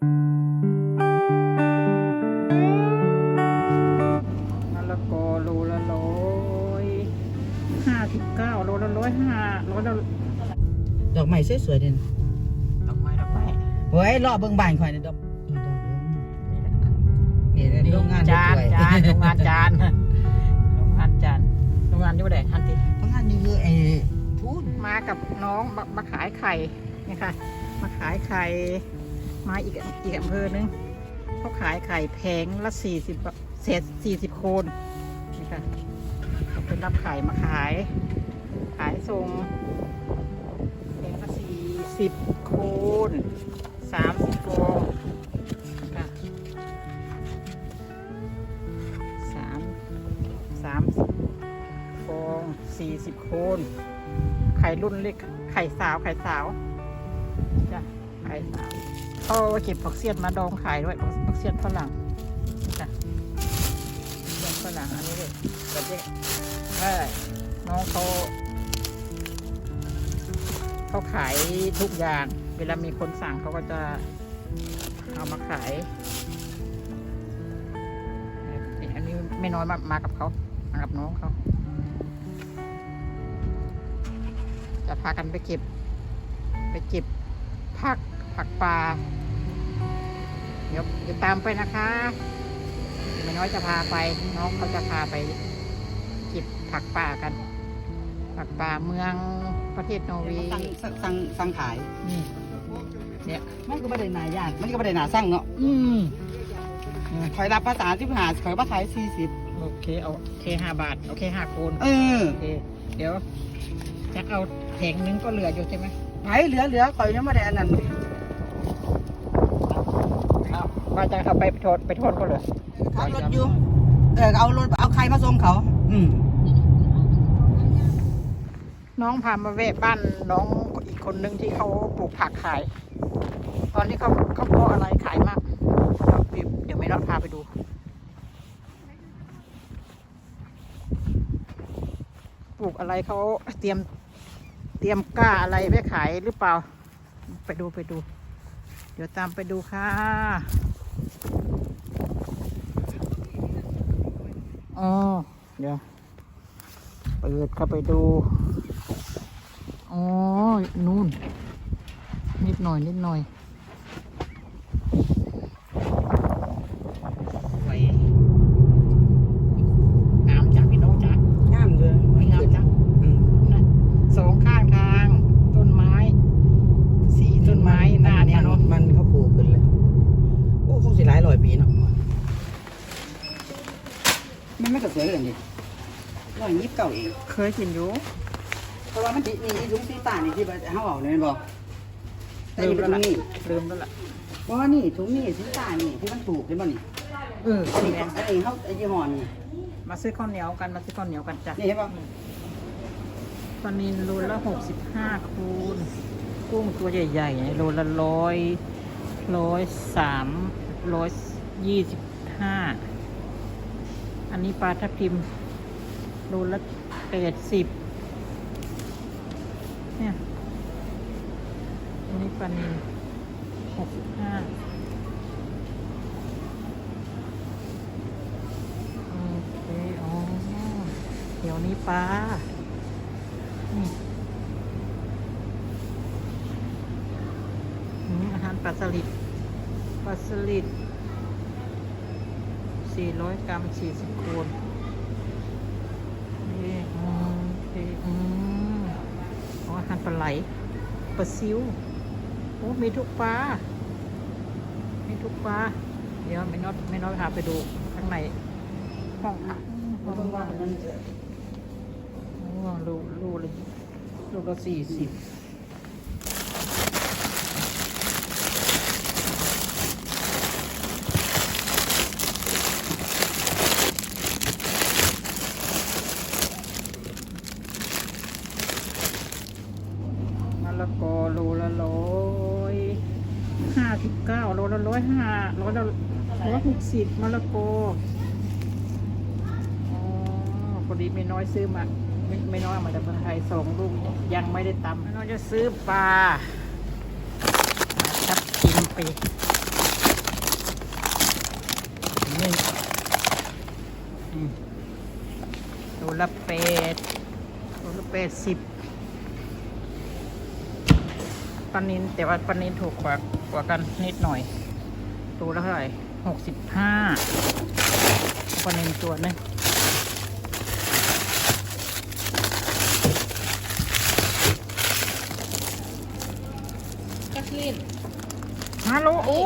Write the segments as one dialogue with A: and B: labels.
A: มะละกอโลละร้อยห้าสิบเก้าโลละร้อยห้าโลละ
B: ดอกไม้สวยๆเด่น
A: ดอกไม้ดอกไม้
B: เฮ้ยรอเบิ่งบ้านข่อยนี่ดอกนี่ดอกเดิมนี่โรงงาน
A: จาน
B: สวย
A: จานโรงงานจานโรงงานจานโรงงานอยูแดงทันที
B: โรงงานอยู่คือไอ้พูน
A: มากับน้องมามาขายไข่เนี่ยค่ะมาขายไข่ มาอีกอีกอำเภอนึงเขาขายไข่แพงละสี่สิบเศษสี่สิบโคนนี่ค่ะเขาเป็นรับไข่มาขาย ขายส่งแพงละสี่สิบโคนสามสิบฟองค่ะสามสามสิบฟองสี่สิบโคนไข่รุ่นเล็กไข่สาวไข่สาวจ้ะไข่สาว เขาเก็บผักเสี้ยนมาดองขายด้วยผักผักเสี้ยนฝรั่งจ้ะเสี้ยนฝรั่งอันนี้เลยแบบนี้เออน้องเขาเขาขายทุกอย่าง เวลามีคนสั่งเขาก็จะเอามาขายอันนี้ไม่น้อยมามากับเขามากับน้องเขาจะพากันไปเก็บ ไปเก็บผัก ผักปลาเดี๋ยวเดี๋ยวตามไปนะคะไม่น้อยจะพาไปน้องเขาจะพาไปเก็บผักป่ากัน ผักป่าเมืองประเทศนอร์เวย์
B: สั่งสั่งสั่งขาย
A: นี่เนี่ย
B: มันก็ไม่ได้หนายากมันก็ไม่ได้หนาสั่งเนาะ
A: อืม
B: ข่อยรับภาษาที่หาข่อยมาขายสี่สิบ
A: โอเคเอาโอเคห้าบาท โอเคห้าโคน
B: เออ
A: โอเคเดี๋ยวจะเอาแผงนึงก็เหลืออยู่ใช่ไหม
B: ไผเหลือเหลือข่อยยังไม่ได้อันนั้น
A: เอา ว่าจะเอาไปโทษไปโทษก็เหลือ
B: ขับรถอยู่ เออเอารถเอาใครมาส่งเขา อืม
A: น้องพามาแวะบ้านน้องอีกคนนึงที่เขาปลูกผักขาย ตอนนี้เขาเขาเพาะอะไรขายมากเดี๋ยวเดี๋ยวไม่รอดพาไปดูปลูกอะไรเขาเตรียมเตรียมกล้าอะไรไว้ขายหรือเปล่า ไปดูไปดู เดี๋ยวตามไปดูค่ะ อ๋อ เดี๋ยว เปิดเข้าไปดู อ๋อ นู่น นิดหน่อย นิดหน่อย สวยงามจากพี่น้องจ้ะ
B: งามเลย
A: ไม่งามจัง
B: อืม
A: นั่นสองข้างทาง ต้นไม้ สีต้นไม้หน้าเนี่ยเนาะ
B: มันเขาปลูกขึ้นเลย โอ้คงสิ หลายร้อยปีเนาะมันไม่ก็สวยเลยนี่ร้อยยี่สิบเก้าเอง
A: เคยกินอยู่
B: เพราะว่ามันตินี่นี่ถุงสีตานี่ที่เขาเอาเนี่ยบอกแต่
A: ลื
B: นี่
A: ม
B: เป็น
A: แล้ว
B: ถุ
A: ล่ะ
B: งนี่
A: ลืมแล้วล่ะ
B: เพราะว่านี่ถุงนี่สีตานี่ที่มันปลูกได้บ่นี่
A: เออ
B: นี่
A: แมน
B: ไอ้เขาไอ้ยี่ห้อนี่
A: มาซื้อข้าวเหนียวกันมาซื้อข้าวเหนียวกันจ้ะ
B: นี่เห็นป่ะ
A: ปลานินโลละหกสิบห้าคูณกุ้งตัวใหญ่ๆเนี่ยโลละร้อยร้อยสาม ร้อยยี่สิบห้าอันนี้ปลาทับทิมโลละแปดสิบเนี่ย อันนี้ปลานินหกสิบห้าโอเคอ๋อเดี๋ยวนี้ปลา นี่อืมอาหารปลาสลิด ปลาสลิด400 กรัม 40 โคนนี่อืมโอเคอืมอ๋ออาหารปลาไหลปลาซิวโอ้มีทุกปลา มีทุกปลา เดี๋ยวไม่น้อยไม่น้อยพาไปดูข้างในห้องห้องว่างๆโอ้ลูลูเลยลูกละสี่สิบมะละกอโลละร้อยห้าสิบเก้าโลละร้อยห้าโลละร้อยหกสิบมะละกออ๋อพอดีไม่น้อยซื้อมาไม่ไม่น้อยมาจากเมืองไทยสองลูกยังไม่ได้ตำไม่น้อยจะซื้อปลาทับทิมไปนึ่งอืมตัวละแปดตัวละแปดสิบปลานินแต่ว่าปลานินถูกกว่า กว่ากันนิดหน่อย ตัวละเท่าไหร่หกสิบห้าปลานินตัวหนึง
C: กระทิน
A: ฮัลโหลโอ้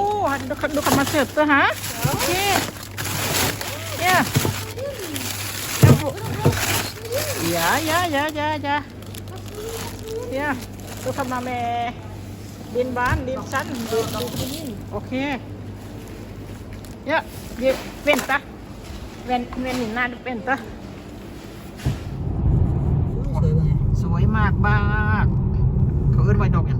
A: ดูดูเขามาเสิร์ฟตัวฮะโอเคเนี่ยอย่าอย่าอย่าอย่าอย่าเนี่ยดูเขามาแม่ ดินบ้านดินชั้นดินดินโอเคเนี่ยเดี๋ยวเป็นตาเว้นเว้นหน้าดูเป็นตา
B: สวยบ่
A: สวยมากมากเขาเอิ้นไว้ดอกอย่างก็